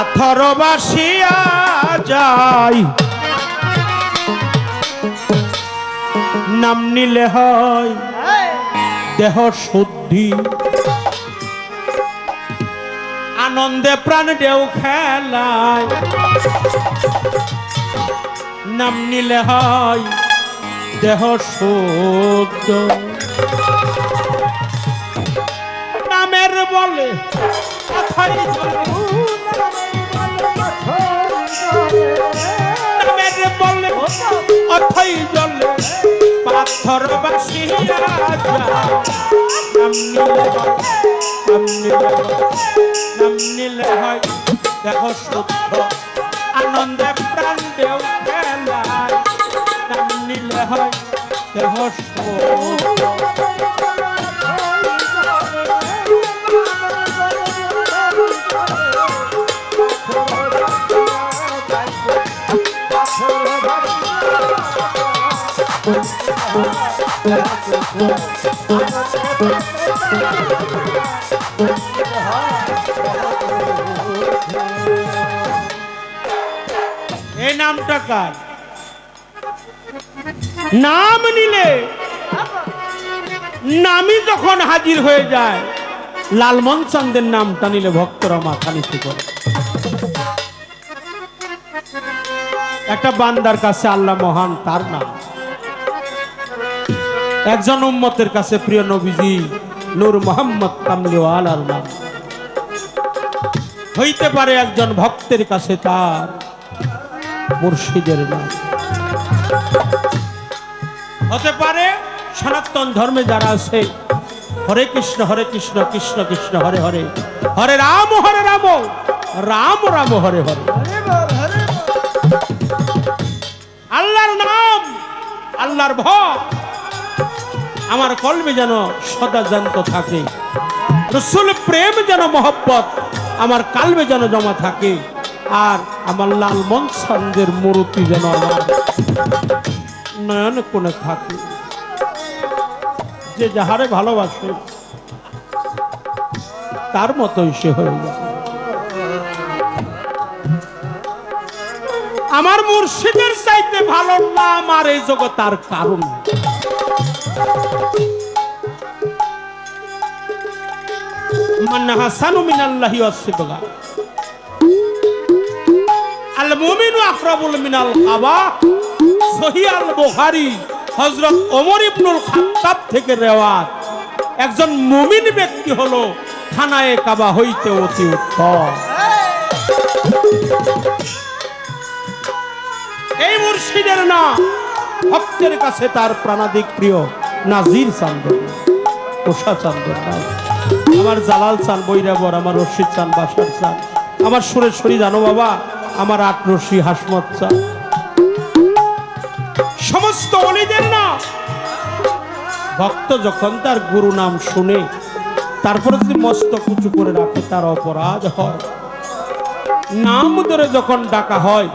পাথর বাসিয়া যাই। নাম নিলে হয় দেহ শুদ্ধি। আনন্দে প্রাণ দেও খেলায়। নাম নিলে হয় দেহ শুদ্ধ। নামের বলে কথাই। নামের বলে অথই জলে পাথর বাসিয়া নাম নিলে নাম নিলে নাম নিলে হয়। দেখো শুদ্ধ আনন্দে প্রাণ দেও খেলায়। নাম নিলে হয় দেহ শুদ্ধ। নাম নিলে নামই যখন হাজির হয়ে যায় লালমন চান্দের নামটা নিলে ভক্তরা মাথা নিচু করে। একটা বান্দার কাছে আল্লাহ মহান তার নাম। একজন উম্মতের কাছে প্রিয় নবীজি, নূর মোহাম্মদ কামলিওয়ালার নাম হইতে পারে একজন ভক্তের কাছে তার মুর্শিদের নাম। হতে পারে সনাতন ধর্মে যারা আছে, হরে কৃষ্ণ হরে কৃষ্ণ কৃষ্ণ কৃষ্ণ, হরে হরে। হরে রাম হরে রাম রাম রাম, হরে হরে। আল্লাহর নাম, আল্লাহর ভয়। আমার কলমে যেন সদা জান্ত থাকে। রসুল প্রেম যেন মহব্বত, আমার কালমে যেন জমা থাকে। আর আমার লাল মনসন্দের মূর্তি যেন আমার নয়ন কোণে থাকে। যে যাহারে ভালোবাসে, তার মতোই সে হয়ে যায় আমার মুর্শিদের চাইতে ভালো নাম আর এই জগৎ তার কারণ আল মুমিনু আকরাবুল মিনাল কাবা, সহি আল বুখারী হযরত ওমর ইবনুল খাত্তাব থেকে রেওয়াত। একজন মুমিন ব্যক্তি হলো, খানায়ে কাবা হইতে অতি উত্তম। এই মুর্শিদের নাম ভক্তের কাছে তার প্রাণাদিক প্রিয় নাজির কোষা চান্দের নাম আমার জালাল চান বৈরাবর আমার রশিদ চান, বাসার চান। আমার সুরেশ্বরী জানো বাবা, আমার আট রশি হাসমত চান। সমস্ত অলিদের না। ভক্ত যখন তার গুরু নাম শুনে, তারপরে যদি মস্ত কুচু করে রাখে, তার অপরাধ হয়। নাম ধরে যখন ডাকা হয়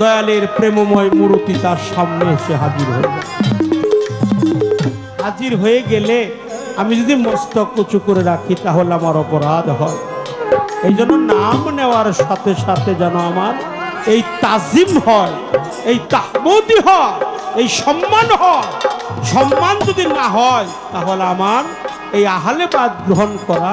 দয়ালের প্রেমময় মূর্তি তার সামনে এসে হাজির যায় হাজির হয়ে গেলে আমি যদি মস্তক উঁচু করে রাখি, তাহলে আমার অপরাধ হয়। এই জন্য নাম নেওয়ার সাথে সাথে যেন আমার এই তাজিম হয়, এই তাহমতি হয়, এই সম্মান হয়। সম্মান যদি না হয়, তাহলে আমার এই আহালে বাদ গ্রহণ করা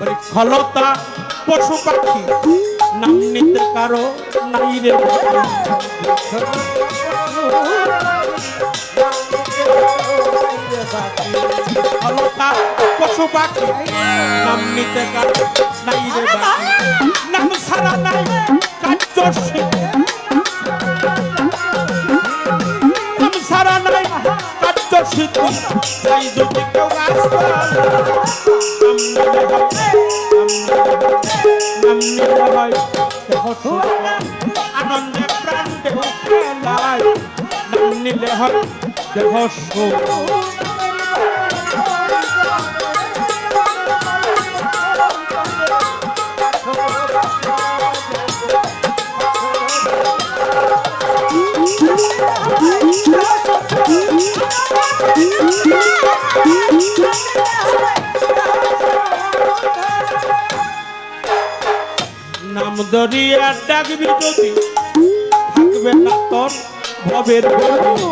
বৃক্ষলতা পশু পাখি, নাম নিতে কারও নাই রে বৃক্ষলতা পশু পাখি, নাম নিতে কারও নাই রে নাম সারা নাই কার্য নাম সিদ্ধি তাই যদি কেউ আনন্দে প্রাণ দেহ খেলায় দেহ দরিয়া ডাকবি যদি থাকবে না তোর ভবের গতি।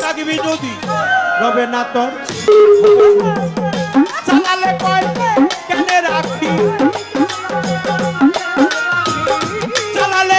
ডাকবি যদি রবে না তোর চালালে চালালে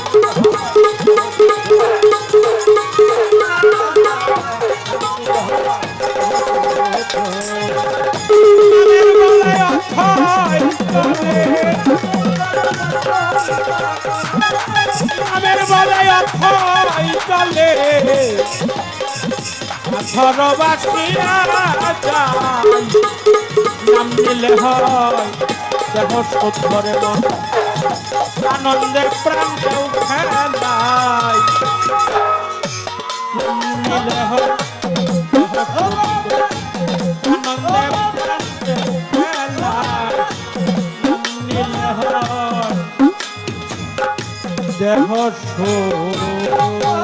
পাথর বাকিয়া নাম নিলে হয় দেহ সত্তরে মন আনন্দে প্রাণ কেউ খেলায় নাম হয় দেহ সত্তরে